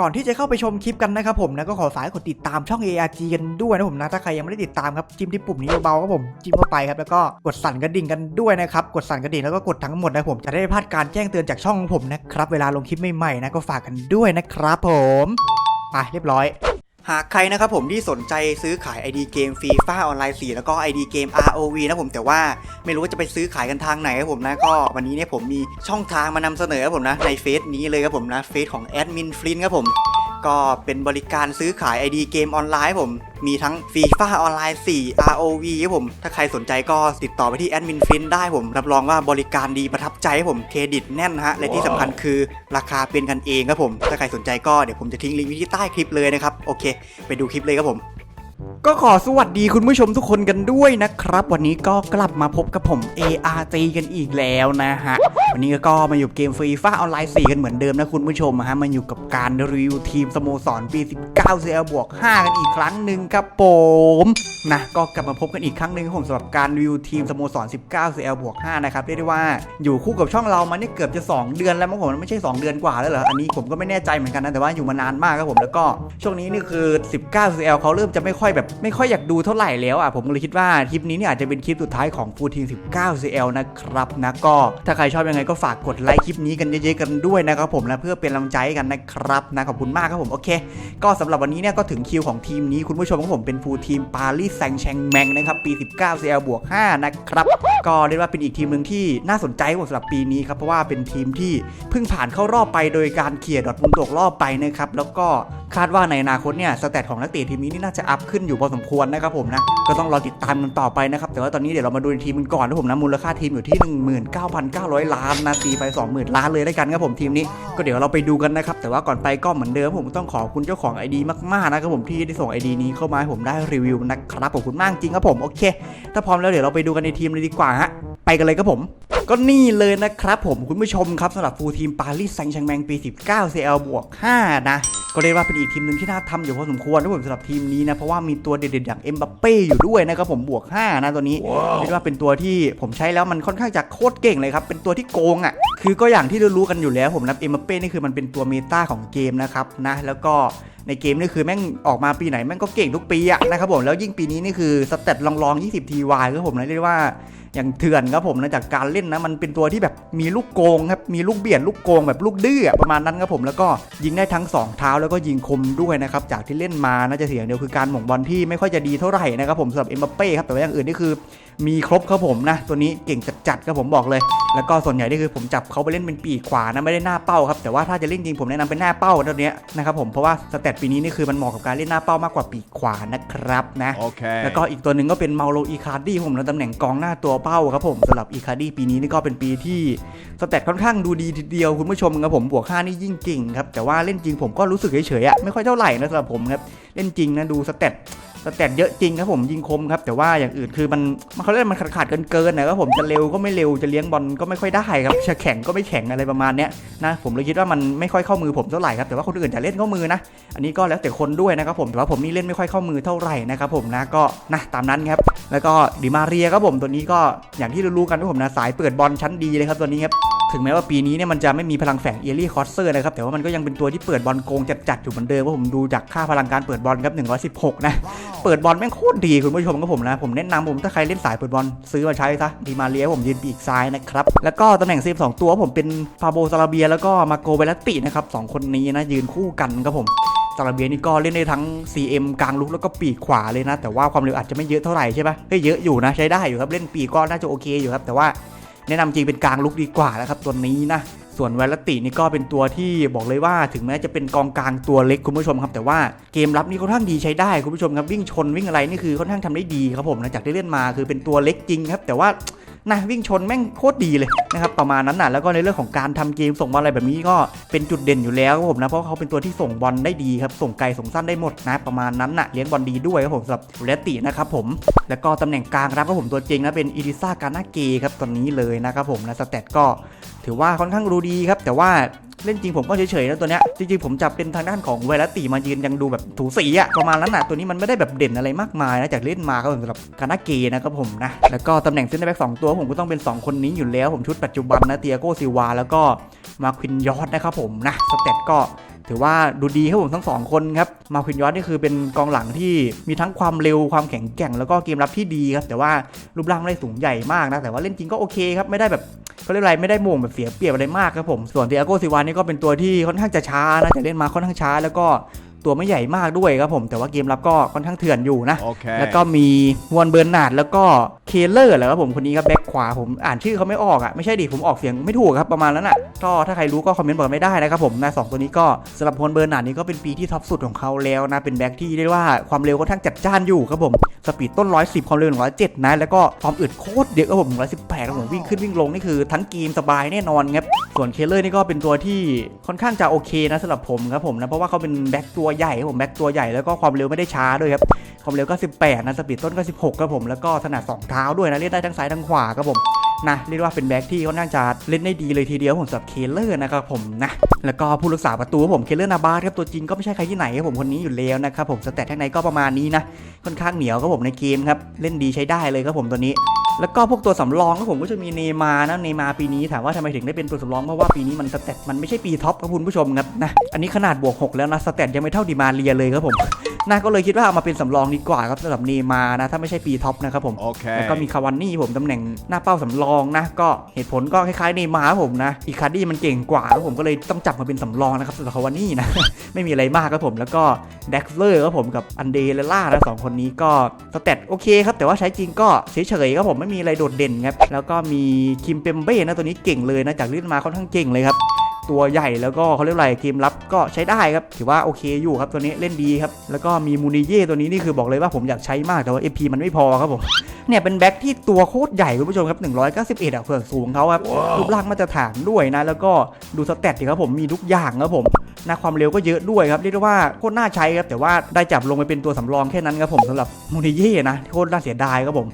ก่อนที่จะเข้าไปชมคลิปกันนะครับผมนะก็ขอฝากกดติดตามช่อง ARG กันด้วยนะผมนะถ้าใครยังไม่ได้ติดตามครับจิ้มที่ปุ่มนี้เบาๆครับผมจิ้มเข้าไปครับแล้วก็กดสั่นกระดิ่งกันด้วยนะครับกดสั่นกระดิ่งแล้วก็กดทั้งหมดนะผมจะได้พลาดการแจ้งเตือนจากช่องของผมนะครับเวลาลงคลิปใหม่ๆนะก็ฝากกันด้วยนะครับผมไปเรียบร้อย หากใครนะครับผมที่สนใจซื้อขาย ID เกมฟีฟ่าออนไลน์ 4 แล้วก็ ID เกม ROV นะผมแต่ว่าไม่รู้ว่าจะไปซื้อขายกันทางไหนครับผมนะก็วันนี้เนี่ยผมมีช่องทางมานำเสนอครับผมนะในเฟซนี้เลยครับผมนะเฟซของแอดมินฟลินครับผม ก็เป็นบริการซื้อขาย ID เกมออนไลน์ผม มีทั้งฟีฟ่าออนไลน์ 4 ROV ครับผม ถ้าใครสนใจก็ติดต่อไปที่แอดมินฟินได้ผม รับรองว่าบริการดีประทับใจครับผม เครดิตแน่นนะฮะ และที่สำคัญคือราคาเป็นกันเองครับผม ถ้าใครสนใจก็เดี๋ยวผมจะทิ้งลิงก์ไว้ที่ใต้คลิปเลยนะครับ โอเค ไปดูคลิปเลยครับผม ก็ขอสวัสดีคุณผู้ชมทุกคนกันด้วยนะครับ วันนี้ก็กลับมาพบกับผม ARG กันอีกแล้วนะฮะ วันนี้ก็มาอยู่เกมฟรีฟ้าออนไลน์4กันเหมือนเดิมนะคุณผู้ชมฮะมาอยู่กับการรีวิวทีมสโมสรปี 19 CL บวก 5 กันอีกครั้งหนึ่งครับผมนะก็กลับมาพบกันอีกครั้งหนึ่งผมสำหรับการรีวิวทีมสโมสร 19 CL บวก 5 นะครับเรียกได้ว่าอยู่คู่กับช่องเรามาเนี่ยเกือบจะ 2 เดือนแล้วมั้งผมไม่ใช่ 2 เดือนกว่าแล้วเหรออันนี้ผมก็ไม่แน่ใจเหมือนกันนะแต่ว่าอยู่มานานมากครับผมแล้วก็ช่วงนี้นี่คือ 19 CL เขาเริ่มจะไม่ค่อยแบบไม่ค่อยอยากดูเท่าไหร่แล้วอะผมเลยคิดว่าคลิปนี้เนี่ยอาจจะเป็นคลิปสุดท้ายของฟูทีม19 CL นะครับนะก็ถ้าใครชอบยังไงก็ฝากกดไลค์คลิปนี้กันเยอะๆกันด้วยนะครับผมนะเพื่อเป็นกำลังใจกันนะครับนะขอบคุณมากครับผมโอเค ก็สำหรับวันนี้เนี่ยก็ถึงคิวของทีมนี้คุณผู้ชมของผมเป็นฟูทีมปารีสแซงแชงแมงนะครับปี 19 CL บวก5นะครับก็เรียกว่าเป็นอีกทีมหนึ่งที่น่าสนใจสำหรับปีนี้ครับเพราะว่าเป็นทีมที่เพิ่งผ่านเข้ารอบไปโดยการเขี่ยดอทมุนตกรอบไปนะครับแล้วก็คาดว่าในอนาคตเนี่ยสเตตของนักเตะทีมนี้นี่น่าจะอัพขึ้นอยู่พอสมควรนะครับผมนะก็ต้องรอติดตามกันต่อไปนะครับแต่ว่าตอนนี้เดี๋ยวเรามาดูทีมกันก่อนนะผมนะมูลค่าทีมอยู่ที่ 19,900 ล้านนะตีไป 20,000 ล้านเลยได้กันครับผมทีมนี้ก็เดี๋ยวเราไปดูกันนะครับแต่ว่าก่อนไปก็เหมือนเดิมผมต้องขอบคุณเจ้าของ ID มากๆนะครับผมที่ได้ส่ง ID นี้เข้ามาให้ผมได้รีวิวนะครับขอบคุณมากจริงครับผมโอเค ถ้าพร้อมแล้วเดี๋ยวเราไปดูกันในทีมเลยดีกว่าฮะ กันเลยครับผม ก็นี่เลยนะครับผมคุณผู้ชมครับสำหรับฟูลทีมปารีสแซงต์แชงแมงปี 19 CL บวก 5 นะ ก็เรียกว่าเป็นอีกทีมหนึ่งที่น่าทำอยู่พอสมควรนะผมสำหรับทีมนี้นะ เพราะว่ามีตัวเด็ดๆ อย่างเอ็มบัปเป้อยู่ด้วยนะครับผมบวก 5 นะตัวนี้ เรียกว่าเป็นตัวที่ผมใช้แล้วมันค่อนข้างจะโคตรเก่งเลยครับ เป็นตัวที่โกงอะคือก็อย่างที่เรารู้กันอยู่แล้วผมนะเอ็มบัปเป้นี่คือมันเป็นตัวเมตาของเกมนะครับนะแล้วก็ในเกมนี่คือแม่งออกมาปีไหนแม่งก็เก่งทุกปีอะนะครับผมแล้วยิ่งปีนี้นี่คือสเตตลองๆ 20ทีวายครับผมนะเรียกว่า อย่างเถื่อนครับผมนะจากการเล่นนะมันเป็นตัวที่แบบมีลูกโกงครับมีลูกเบียดลูกโกงแบบลูกดื้อประมาณนั้นครับผมแล้วก็ยิงได้ทั้งสองเท้าแล้วก็ยิงคมด้วยนะครับจากที่เล่นมาน่าจะเสียงเดียวคือการหม่งบอลที่ไม่ค่อยจะดีเท่าไหร่นะครับผมสำหรับเอ็มบัปเป้ครับแต่ว่าอย่างอื่นนี่คือ มีครบครับผมนะ ตัวนี้เก่งจัดๆครับผมบอกเลย แล้วก็ส่วนใหญ่นี่คือผมจับเขาไปเล่นเป็นปีกขวานะไม่ได้หน้าเป้าครับแต่ว่าถ้าจะเล่นจริงผมแนะนำเป็นหน้าเป้าตัวเนี้ยนะครับผมเพราะว่าสเตตปีนี้นี่คือมันเหมาะกับการเล่นหน้าเป้ามากกว่าปีกขวานะครับนะ Okay. แล้วก็อีกตัวหนึ่งก็เป็นเมาโลอีคาร์ดี้ผมในตำแหน่งกองหน้าตัวเป้าครับผมสำหรับอีคาร์ดี้ปีนี้นี่ก็เป็นปีที่สเตตค่อนข้างดูดีทีเดียวคุณผู้ชมครับผมบวก5นี่ยิ่งเก่งครับแต่ว่าเล่นจริงผมก็รู้สึกเฉยๆอะไม่ค่อยเท่าไหร่นะสำหรับผมครับเล่นจริงนะดูสเตต สเตตเยอะจริงครับผมยิงคมครับ แต่ว่าอย่างอื่นคือมันมันเขาเล่นมันขาดขาดเกินเกินๆนะครับผมจะเร็วก็ไม่เร็วจะเลี้ยงบอลก็ไม่ค่อยได้ครับจะแข็งก็ไม่แข็งอะไรประมาณเนี้ยนะผมเลยคิดว่ามันไม่ค่อยเข้ามือผมเท่าไหร่ครับแต่ว่าคนอื่นจะเล่นเข้ามือนะอันนี้ก็แล้วแต่คนด้วยนะครับผมแต่ว่าผมนี่เล่นไม่ค่อยเข้ามือเท่าไหร่นะครับผมนะก็นะตามนั้นครับแล้วก็ดิมาเรียครับผมตัวนี้ก็อย่างที่รู้ๆกันว่าผมนะสายเปิดบอลชั้นดีเลยครับตัวนี้ครับ ถึงแม้ว่าปีนี้เนี่ยมันจะไม่มีพลังแฝงเอลี่คอสเซอร์นะครับ แต่ว่ามันก็ยังเป็นตัวที่เปิดบอลโกงจัดๆอยู่เหมือนเดิมว่าผมดูจากค่าพลังการเปิดบอลครับ 116 นะ เปิดบอลแม่งโคตรดีคุณผู้ชมครับผมนะ ผมแนะนำผมถ้าใครเล่นสายเปิดบอลซื้อมาใช้ซะดิมาเรียผมยืนปีกซ้ายนะครับ แล้วก็ตำแหน่งเซฟสองตัวผมเป็นฟาโบซาลาเบีย แล้วก็มาโกเบลตินะครับสองคนนี้นะยืนคู่กันครับผมซาลาเบียนี่ก็เล่นได้ทั้ง CM กลางลุกแล้วก็ปีกขวาเลยนะ แต่ว่าความเร็วอาจจะไม่เยอะเท่าไหร่ใช่ปะเฮ้ยเยอะอยู่นะใช้ได้อยู่ครับเล่นปีกก็น่าจะโอเคอยู่ครับแต่ว่า แนะนำจริงเป็นกลางลุกดีกว่านะครับตัวนี้นะส่วนเวลตินี่ก็เป็นตัวที่บอกเลยว่าถึงแม้จะเป็นกองกลางตัวเล็กคุณผู้ชมครับแต่ว่าเกมรับนี่ค่อนข้างดีใช้ได้คุณผู้ชมครับวิ่งชนวิ่งอะไรนี่คือค่อนข้างทำได้ดีครับผมนะจากที่เล่นมาคือเป็นตัวเล็กจริงครับแต่ว่า นะวิ่งชนแม่งโคตรดีเลยนะครับประมาณนั้นน่ะแล้วก็ในเรื่องของการทำเกมส่งบอลอะไรแบบนี้ก็เป็นจุดเด่นอยู่แล้วครับผมนะเพราะเขาเป็นตัวที่ส่งบอลได้ดีครับส่งไกลส่งสั้นได้หมดนะประมาณนั้นน่ะเลี้ยงบอลดีด้วยครับผมสำหรับเรตตินะครับผมแล้วก็ตำแหน่งกลางรับครับผมตัวจริงนะเป็นอีริซ่ากานาเกครับตัวนี้เลยนะครับผมนะสเตตก็ถือว่าค่อนข้างรู้ดีครับแต่ว่า เล่นจริงผมก็เฉยๆนะตัวเนี้ยจริงๆผมจับเป็นทางด้านของเวลตีมายืนยังดูแบบถูสีอะประมาณนั้นอะตัวนี้มันไม่ได้แบบเด่นอะไรมากมายนะจากเล่นมาก็สำหรับคานาเกนะครับผมนะแล้วก็ตำแหน่งเซนเตอร์แบ็กสองตัวผมก็ต้องเป็น 2 คนนี้อยู่แล้ว ผมชุดปัจจุบันนะเตียโกซิวาแล้วก็มาควินยอดนะครับผมนะสเตตก็ ถือว่าดูดีครับผมทั้งสองคนครับมาคินยอสนี่คือเป็นกองหลังที่มีทั้งความเร็วความแข็งแกร่งแล้วก็เกมรับที่ดีครับแต่ว่ารูปร่างไม่ได้สูงใหญ่มากนะแต่ว่าเล่นจริงก็โอเคครับไม่ได้แบบเขาเรียกอะไรไม่ได้โมงแบบเสียเปรียบอะไรมากครับผมส่วนเตียโกซิวานี่ก็เป็นตัวที่ค่อนข้างจะช้านะแต่เล่นมาค่อนข้างช้าแล้วก็ ตัวไม่ใหญ่มากด้วยครับผม แต่ว่าเกมรับก็ค่อนข้างเถื่อนอยู่นะ Okay. แล้วก็มีฮวนเบิร์นาร์ดแล้วก็เคเลอร์แหละครับผมคนนี้ครับแบ็คขวาผมอ่านชื่อเขาไม่ออกอะไม่ใช่ดิผมออกเสียงไม่ถูกครับประมาณนั้นอะก็ถ้าใครรู้ก็คอมเมนต์บอกไม่ได้นะครับผมนะสองตัวนี้ก็สำหรับฮวนเบิร์นาร์ดนี่ก็เป็นปีที่ท็อปสุดของเขาแล้วนะเป็นแบ็คที่เรียกว่าความเร็วค่อนข้างจัดจ้านอยู่ครับผมสปีดต้น110ความเร็ว107นะแล้วก็ความอึดโคตรเยอะครับผม118ครับผมวิ่งขึ้นวิ่งลงนี่คือทั้งเกมสบายแน่นอนครับส่วนเคเลอร์นี่ก็เป็นตัวที่ค่อนข้างจะโอเคนะสำหรับผมครับผมนะเพราะว่าเขาเป็นแบ็คตัวใหญ่ครับผมแบ็คตัวใหญ่แล้วก็ความเร็วไม่ได้ช้าด้วยครับความเร็วก็ 18นะสปีดต้นก็ 16ครับผมแล้วก็ถนัด2เท้าด้วยนะเล่นได้ทั้งซ้ายทั้งขวาครับผมนะเรียกว่าเป็นแบ็คที่ค่อนข้างจะเล่นได้ดีเลยทีเดียวผมสำหรับเคเลอร์นะครับผมนะแล้วก็ผู้รักษาประตูผมเคเลอร์นาบาสครับตัวจริงก็ไม่ใช่ใครที่ไหนครับผมคนนี้อยู่แล้วนะครับผมสแตทข้างในก็ประมาณนี้นะค่อนข้างเหนียวครับผมในเกมครับเล่นดีใช้ได้เลยครับผมตัวนี้ แล้วก็พวกตัวสำรองครับผมก็จะมีเนย์มาร์นะเนย์มาร์ปีนี้ถามว่าทำไมถึงได้เป็นตัวสำรองเพราะว่าปีนี้มันสแตทมันไม่ใช่ปีท็อปครับคุณผู้ชมครับนะอันนี้ขนาดบวก 6 แล้วนะสแตทยังไม่เท่าดีมาเรียเลยครับผมนะก็เลยคิดว่าเอามาเป็นสำรองดีกว่าครับสำหรับเนย์มาร์นะถ้าไม่ใช่ปีท็อปนะครับผม Okay. แล้วก็มีคาวานนี่ผมตำแหน่งหน้าเป้าสำรองนะก็เหตุผลก็คล้ายๆเนย์มาร์ครับผมนะอีคาร์ดี้มันเก่งกว่าแล้วผมก็เลยต้องจับมาเป็นสำรองนะครับสำหรับคาวานี่นะไม่มีอะไรมากครับผมแล้วก็ เด็กเลอร์ครับผมกับอันเดเลล่านะสองคนนี้ก็สเตตโอเคครับ แต่ว่าใช้จริงก็เฉยๆครับผมไม่มีอะไรโดดเด่นครับ แล้วก็มีคิมเปมเบ้นะตัวนี้เก่งเลยนะจากเล่นมาค่อนข้างเก่งเลยครับตัวใหญ่แล้วก็เขาเรียกอะไรเกมรับก็ใช้ได้ครับ ถือว่าโอเคอยู่ครับตัวนี้เล่นดีครับ แล้วก็มีมูนิเย่ตัวนี้นี่คือบอกเลยว่าผมอยากใช้มากแต่ว่า MP มันไม่พอครับผมเนี่ยเป็นแบ็คที่ตัวโคตรใหญ่คุณผู้ชมครับ 191อะเพื่อนสูงเขาครับรูปร่างมาตรฐานด้วยนะ แล้วก็ดูสเตตดิครับผมมีทุกอย่างครับผม นะความเร็วก็เยอะด้วยครับเรียกได้ว่าโคตรน่าใช้ครับแต่ว่าได้จับลงไปเป็นตัวสำรองแค่นั้นครับผมสำหรับมูนิเย่นะโคตรน่าเสียดายครับผม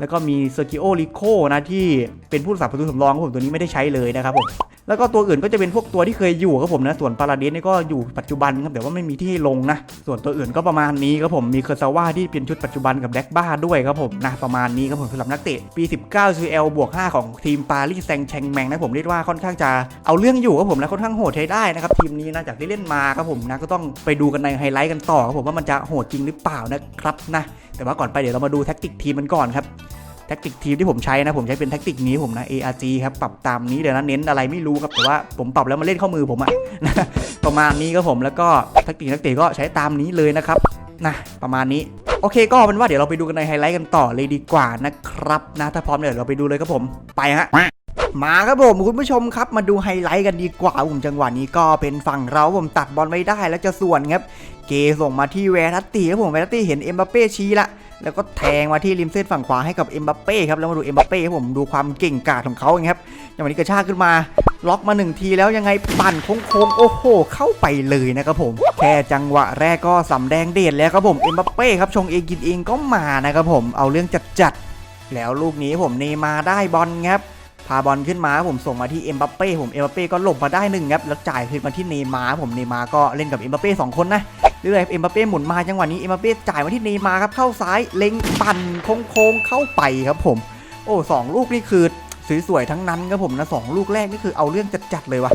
แล้วก็มีเซอร์กิโอริโคนะที่เป็นผู้รักษาประตูสำรองครับผมตัวนี้ไม่ได้ใช้เลยนะครับผมแล้วก็ตัวอื่นก็จะเป็นพวกตัวที่เคยอยู่ครับผมนะ ส่วนปาราเดสนี่ก็อยู่ปัจจุบันครับแต่ว่าไม่มีที่ให้ลงนะ ส่วนตัวอื่นก็ประมาณนี้ครับผมมีเคอร์ซาว่าที่เป็นชุดปัจจุบันกับแดกบ้าด้วยครับผมนะประมาณนี้ครับผมสำหรับนักเตะปี 19 CL บวก 5 ของทีมปารีสแซงต์แชงแมงนะผมเรียกว่าค่อนข้างจะเอาเรื่องอยู่ครับผมนะค่อนข้างโหดใช้ได้นะครับทีมนี้นะจากที่เล่นมาครับผมนะก็ต้องไปดูกันในไฮไลท์กันต่อครับผมว่ามันจะโหดจริงหรือเปล่านะครับนะ แต่ว่าก่อนไปเดี๋ยวเรามาดูแท็กติกทีมมันก่อนครับแท็กติกทีมที่ผมใช้นะผมใช้เป็นแท็กติกนี้ผมนะ ARG ครับปรับตามนี้เดี๋ยวนะเน้นอะไรไม่รู้ครับแต่ว่าผมปรับแล้วมาเล่นเข้ามือผมอะนะประมาณนี้ครับผมแล้วก็แท็กติกนักเตะก็ใช้ตามนี้เลยนะครับนะประมาณนี้โอเคก็เป็นว่าเดี๋ยวเราไปดูกันในไฮไลท์กันต่อเลยดีกว่านะครับนะถ้าพร้อมเดี๋ยวเราไปดูเลยครับผมไปฮะ มาครับผมคุณผู้ชมครับมาดูไฮไลท์กันดีกว่าผมจังหวะนี้ก็เป็นฝั่งเราผมตัดบอลไว้ได้แล้วจะส่วนครับเกส่งมาที่แวร์ทัตตี้ครับผมแวร์ทัตตี้เห็นเอ็มบัปเป้ชี้ละแล้วก็แทงมาที่ริมเส้นฝั่งขวาให้กับเอ็มบัปเป้ครับแล้วมาดูเอ็มบัปเป้ครับผมดูความเก่งกาจของเขาเองครับอย่างวันนี้กระชากขึ้นมาล็อกมาหนึ่งทีแล้วยังไงปั่นโค้งๆโอ้โห เข้าไปเลยนะครับผม แค่จังหวะแรกก็สำแดงเด่นแล้วครับผมเอ็มบัปเป้ครับชงเองกินเองก็มานะครับผมเอาเรื่องจัดๆแล้วลูกนี้ผมเนมาได้บอลครับ พาบอลขึ้นมาผมส่งมาที่เอ็มบัปเป้ผมเอ็มบัปเป้ก็หลบมาได้หนึ่งครับแล้วจ่ายคืนมาที่เนมาร์ผมเนมาร์ก็เล่นกับเอ็มบัปเป้สองคนนะเรื่อยๆเอ็มบัปเป้หมุนมาจังหวะนี้เอ็มบัปเป้จ่ายมาที่เนย์มาร์ครับเข้าซ้ายเล็งปั่นโค้งเข้าไปครับผม โอ้สองลูกนี่คือสวยๆทั้งนั้นครับผมนะสองลูกแรกนี่คือเอาเรื่องจัดๆเลยว่ะ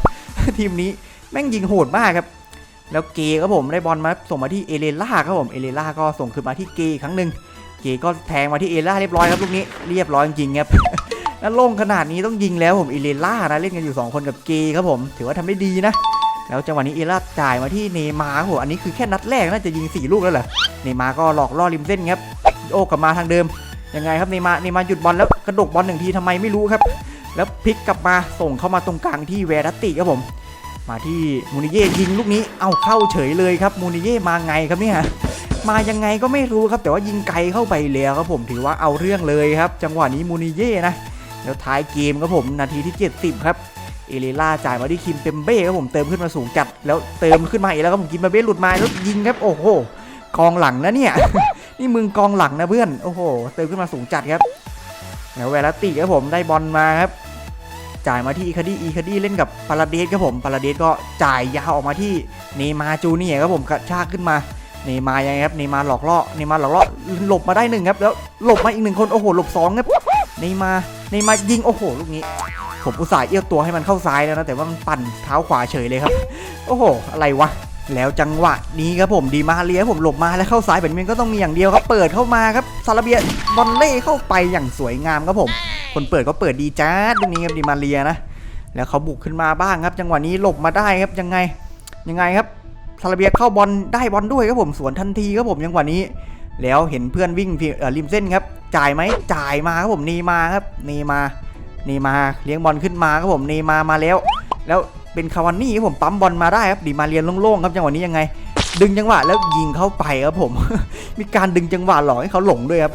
ทีมนี้แม่งยิงโหดมากครับแล้วเกครับผมได้บอลมาส่งมาที่เอเลล่าครับผมเอเลล่าก็ส่งคืนมาที่เกครั้งหนึ่งเกก็แทงมาที่เอเลล่าเรียบร้อยครับลูกนี้เรียบร้อยจริงครับ แล้วลงขนาดนี้ต้องยิงแล้วผมเอเลล่านะเล่นกันอยู่สองคนกับเกครับผม ถือว่าทำได้ดีนะ แล้วจังหวะนี้เอล่าจ่ายมาที่เนมาร์โหอันนี้คือแค่นัดแรกน่าจะยิง 4 ลูกแล้วเหรอเนมาร์ก็หลอกล่อริมเส้นครับโอ้กลับมาทางเดิมยังไงครับเนมาร์เนมาร์หยุดบอลแล้วกระดกบอลหนึ่งทีทำไมไม่รู้ครับ แล้วพลิกกลับมาส่งเข้ามาตรงกลางที่แวรัตติครับผม มาที่มูนิเย่ยิงลูกนี้เอาเข้าเฉยเลยครับมูนิเย่มาไงครับเนี่ยมายังไงก็ไม่รู้ครับแต่ว่ายิงไกลเข้าไปแล้วครับผมถือว่าเอาเรื่องเลยครับ จังหวะนี้มูนิเย่นะ แล้วท้ายเกมครับผมนาทีที่ 70 ครับเอเลล่าจ่ายมาที่คิมเปมเบ้ครับผมเติมขึ้นมาสูงจัดแล้วเติมขึ้นมาอีกแล้วครับผมคิมเปมเบ้หลุดมาแล้วยิงครับโอ้โหกองหลังนะเนี่ยนี่มึงกองหลังนะเพื่อนโอ้โหเติมขึ้นมาสูงจัดครับแล้วเวลาติครับผมได้บอลมาครับจ่ายมาที่อีคาดี้อีคาดี้เล่นกับปาราเดสครับผมปาราเดสก็จ่ายยาวออกมาที่เนมาจูเนียครับผมกระชากขึ้นมาเนมายังไงครับเนมาหลอกล่อเนมาหลอกล่อหลบมาได้หนึ่งครับแล้วหลบมาอีกหนึ่งคนโอ้โหหลบสองครับ เนย์มาร์เนย์มายิงโอ้โหลูกนี้ ผมอุตส่าห์เอี้ยวตัวให้มันเข้าซ้ายแล้วนะแต่ว่ามันปั่นเท้าขวาเฉยเลยครับ โอ้โห อะไรวะแล้วจังหวะนี้ครับผมดีมาเลียผมหลบมาแล้วเข้าซ้ายแบบนี้ก็ต้องมีอย่างเดียวครับ เปิดเข้ามาครับซาลาเบียบอลเล่เข้าไปอย่างสวยงามครับผม คนเปิดก็เปิดดีจ้าตรงนี้ครับดีมาเลียนะแล้วเขาบุกขึ้นมาบ้างครับ จังหวะนี้หลบมาได้ครับยังไงยังไงครับซาลาเบียเข้าบอลได้บอลด้วยครับผมสวนทันทีครับผมจังหวะนี้ แล้วเห็นเพื่อนวิ่งริมเส้นครับ จ่ายไหมจ่ายมาครับผมเนมาครับเนมาเนมาเลี้ยงบอลขึ้นมาครับผมเนมามาแล้ว แล้วเป็นคาวานี่ครับผมปั๊มบอลมาได้ครับดีมาเรียนโล่งๆครับจังหวะนี้ยังไง ดึงจังหวะแล้วยิงเข้าไปครับผม มีการดึงจังหวะหลอกให้เขาหลงด้วยครับ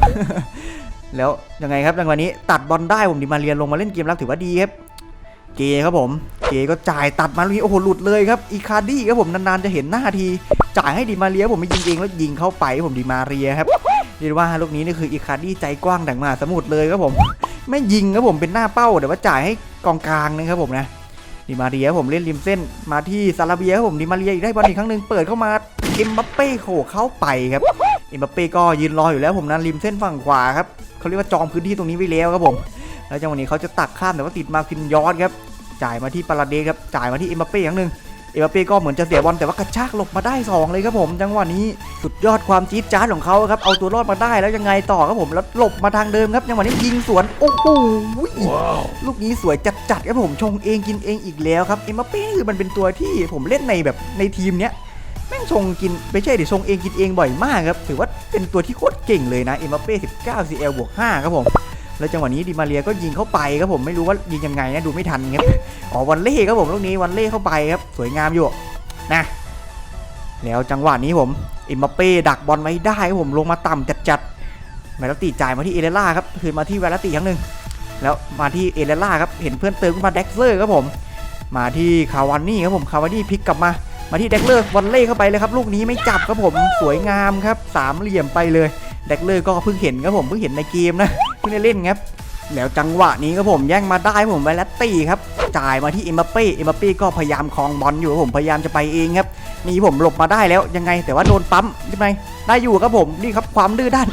แล้วยังไงครับจังหวะนี้ตัดบอลได้ผมดีมาเรียนลงมาเล่นเกมรับถือว่าดีครับเกครับผม เกก็จ่ายตัดมาลูกนี้โอ้โหหลุดเลยครับอีคาร์ดี้ครับผมนานๆจะเห็นหน้าที จ่ายให้ดีมาเรียผมไม่ยิงเองแล้วยิงเข้าไปผมดีมาเรียครับเรียกว่าลูกนี้นี่คืออีคาร์ดี้ใจกว้างดังมาสมุทรเลยครับผม ไม่ยิงครับผมเป็นหน้าเป้าแต่ว่าจ่ายให้กองกลางนะครับผมนะดีมาเรียผมเล่นริมเส้นมาที่ซาลาเบียครับผมดีมาเรียอีกได้บอลอีกครั้งหนึ่งเปิดเข้ามาเอ็มบัปเป้โขเข้าไปครับเอ็มบัปเป้ก็ยืนรออยู่แล้วผมนะริมเส้นฝั่งขวาครับเขาเรียกว่าจองพื้นที่ตรงนี้ไว้แล้วครับผม แล้วจังหวะนี้เขาจะตักข้ามแต่ว่าติดมาคินยอดครับจ่ายมาที่ปาราเดสครับจ่ายมาที่เอ็มบัปเป้ครั้งหนึ่ง เอ็มบัปเป้ก็เหมือนจะเสียบอลแต่ว่ากระชากหลบมาได้ 2 เลยครับผม จังหวะนี้สุดยอดความจี๊ดจ๊าดของเขาครับเอาตัวรอดมาได้แล้วยังไงต่อครับผมแล้วหลบมาทางเดิมครับจังหวะนี้ยิงสวนโอ้โหลูกนี้สวยจัดๆครับผมชงเองกินเองอีกแล้วครับเอ็มบัปเป้คือมันเป็นตัวที่ผมเล่นในแบบในทีมเนี้ยแม่งชงกินไม่ใช่ดิชงเองกินเองบ่อยมากครับถือว่าเป็นตัวที่โคตรเก่งเลยนะเอ็มบัปเป้19 CL บวก5ครับผม แล้วจังหวะนี้ดิมาเรียก็ยิงเข้าไปครับผมไม่รู้ว่ายิงยังไงนะดูไม่ทันครับอ๋อวันเล่ครับผมลูกนี้วันเล่เข้าไปครับสวยงามอยู่นะแล้วจังหวะนี้ผมอ็มบัปเป้ดักบอลไว้ได้ครับผมลงมาต่ำจัดๆแวลติจ่ายมาที่เอเลล่าครับคืนมาที่แวลติครั้งหนึ่งแล้วมาที่เอเลล่าครับเห็นเพื่อนเติมขึ้นมาแด็กเซอร์ครับผม มาที่คาวานี่ครับผมคาวานี่พลิกกลับมามาที่แด็กเลอร์วันเล่เข้าไปเลยครับลูกนี้ไม่จับครับผมสวยงามครับสามเหลี่ยมไปเลยแด็กเลอร์ก็เพิ่งเห็นครับผมเพิ่งเห็นในเกมนะ เพิ่งได้เล่นครับแล้วจังหวะนี้ครับผมแย่งมาได้ผมไวลัตตี้ครับจ่ายมาที่เอ็มบัปเป้เอ็มบัปเป้ก็พยายามคลองบอลอยู่ผมพยายามจะไปเองครับนี่ผมหลบมาได้แล้วยังไงแต่ว่าโดนปั๊มใช่ไหมได้อยู่ครับผมนี่ครับความดื้อด้าน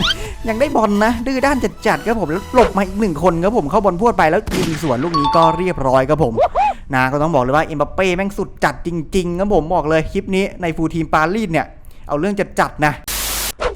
ยังได้บอลนะ ดื้อด้านจัดๆครับผมแล้วหลบมาอีกหนึ่งคนครับผมเข้าบอลพวดไปแล้วยิงสวนลูกนี้ก็เรียบร้อยครับผมนะก็ต้องบอกเลยว่าเอ็มบัปเป้แม่งสุดจัดจริงๆครับผมบอกเลยคลิปนี้ในฟูลทีมปารีสเนี่ยเอาเรื่องจัดๆนะ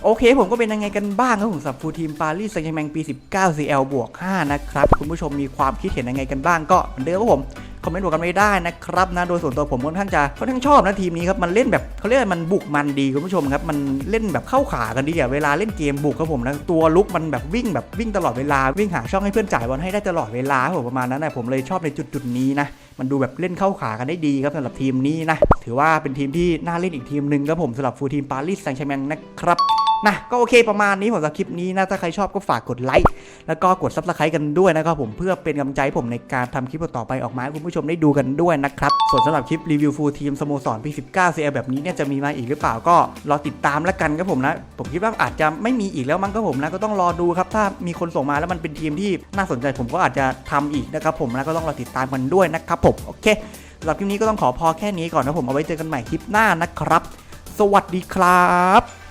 โอเคผมก็เป็นยังไงกันบ้างครับผมสำหรับฟูลทีมปารีสแซงต์แชร์แมงปี 19 CL บวก 5 นะครับ คุณผู้ชมมีความคิดเห็นยังไงกันบ้างก็เหมือนเดิมครับผม คอมเมนต์บอกกันไม่ได้นะครับนะ โดยส่วนตัวผมค่อนข้างจะค่อนข้างชอบนะทีมนี้ครับ มันเล่นแบบเขาเรียกมันบุกมันดีคุณผู้ชมครับ มันเล่นแบบเข้าขากันดีอะเวลาเล่นเกมบุกครับผมนะตัวลุกมันแบบวิ่งแบบวิ่งตลอดเวลาวิ่งหาช่องให้เพื่อนจ่ายบอลให้ได้ตลอดเวลาครับผมประมาณนั้นนะผมเลยชอบในจุดจุดนี้นะมันดูแบบเล่นเข้าขากันได้ดีครับสำหรับทีมนี้นะถือว่าเป็นทีมที่น่าเล่นอีกทีมหนึ่งครับผมสำหรับฟูทีมปารีสแซงต์แชร์แมงนะครับ นะก็โอเคประมาณนี้ผมสำหรับคลิปนี้นะถ้าใครชอบก็ฝากกดไลค์แล้วก็กดซับสไครต์กันด้วยนะครับผมเพื่อเป็นกำลังใจผมในการทำคลิปต่อไปออกมาให้คุณผู้ชมได้ดูกันด้วยนะครับส่วนสำหรับคลิปรีวิวฟูลทีมสโมสรปี19 CL แบบนี้เนี่ยจะมีมาอีกหรือเปล่าก็รอติดตามแล้วกันครับผมนะผมคิดว่าอาจจะไม่มีอีกแล้วมั้งครับผมนะก็ต้องรอดูครับถ้ามีคนส่งมาแล้วมันเป็นทีมที่น่าสนใจผมก็อาจจะทำอีกนะครับผมนะก็ต้องรอติดตามกันด้วยนะครับผมโอเคสำหรับคลิปนี้ก็ต้องขอพอแค่นี้ก่อนนะผมเอาไว้เจอกันใหม่คลิปหน้านะครับ สวัสดีครับ